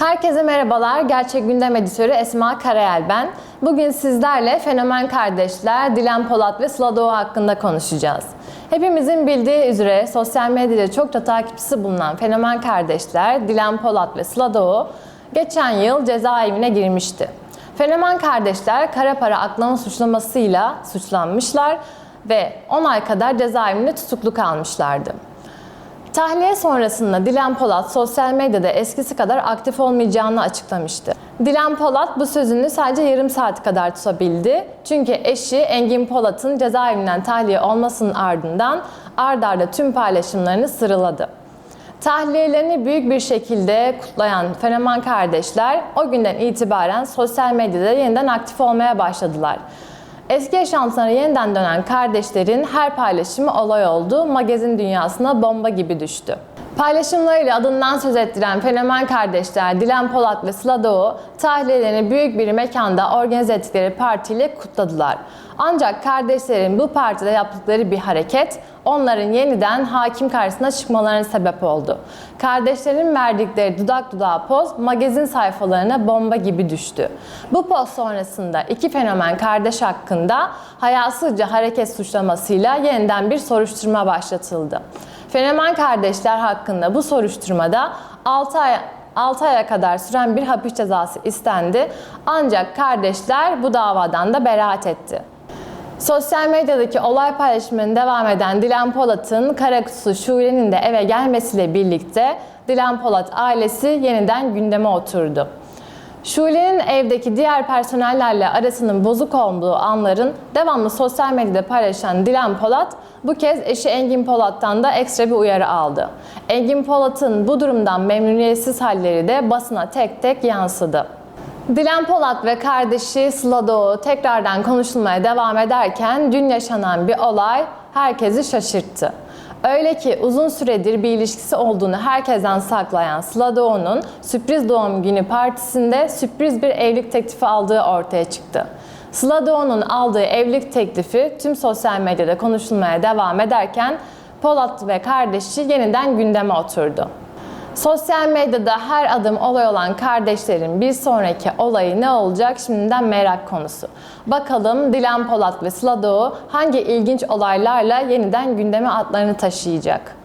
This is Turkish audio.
Herkese merhabalar. Gerçek Gündem Editörü Esma Karayel ben. Bugün sizlerle fenomen kardeşler Dilan Polat ve Sıla Doğu hakkında konuşacağız. Hepimizin bildiği üzere sosyal medyada çokça takipçisi bulunan fenomen kardeşler Dilan Polat ve Sıla Doğu geçen yıl cezaevine girmişti. Fenomen kardeşler kara para aklama suçlamasıyla suçlanmışlar ve 10 ay kadar cezaevinde tutuklu kalmışlardı. Tahliye sonrasında Dilan Polat sosyal medyada eskisi kadar aktif olmayacağını açıklamıştı. Dilan Polat bu sözünü sadece yarım saat kadar tutabildi. Çünkü eşi Engin Polat'ın cezaevinden tahliye olmasının ardından ard arda tüm paylaşımlarını sıraladı. Tahliyelerini büyük bir şekilde kutlayan fenomen kardeşler o günden itibaren sosyal medyada yeniden aktif olmaya başladılar. Eski yaşantısına yeniden dönen kardeşlerin her paylaşımı olay oldu, magazin dünyasına bomba gibi düştü. Paylaşımlarıyla adından söz ettiren fenomen kardeşler Dilan Polat ve Sıla Doğu tahliyelerini büyük bir mekanda organize ettikleri partiyle kutladılar. Ancak kardeşlerin bu partide yaptıkları bir hareket onların yeniden hakim karşısına çıkmalarına sebep oldu. Kardeşlerin verdikleri dudak dudağa poz magazin sayfalarına bomba gibi düştü. Bu poz sonrasında iki fenomen kardeş hakkında hayasızca hareket suçlamasıyla yeniden bir soruşturma başlatıldı. Fenomen kardeşler hakkında bu soruşturmada 6 ay 6 aya kadar süren bir hapis cezası istendi. Ancak kardeşler bu davadan da beraat etti. Sosyal medyadaki olay paylaşımının devam eden Dilan Polat'ın kara kutusu Şule'nin de eve gelmesiyle birlikte Dilan Polat ailesi yeniden gündeme oturdu. Şule'nin evdeki diğer personellerle arasının bozuk olduğu anların devamlı sosyal medyada paylaşan Dilan Polat bu kez eşi Engin Polat'tan da ekstra bir uyarı aldı. Engin Polat'ın bu durumdan memnuniyetsiz halleri de basına tek tek yansıdı. Dilan Polat ve kardeşi Sıla Doğu tekrardan konuşulmaya devam ederken dün yaşanan bir olay herkesi şaşırttı. Öyle ki uzun süredir bir ilişkisi olduğunu herkesten saklayan Sıla sürpriz doğum günü partisinde sürpriz bir evlilik teklifi aldığı ortaya çıktı. Sıla aldığı evlilik teklifi tüm sosyal medyada konuşulmaya devam ederken Polat ve kardeşi yeniden gündeme oturdu. Sosyal medyada her adım olay olan kardeşlerin bir sonraki olayı ne olacak şimdiden merak konusu. Bakalım Dilan Polat ve Sıla Doğu hangi ilginç olaylarla yeniden gündeme adlarını taşıyacak?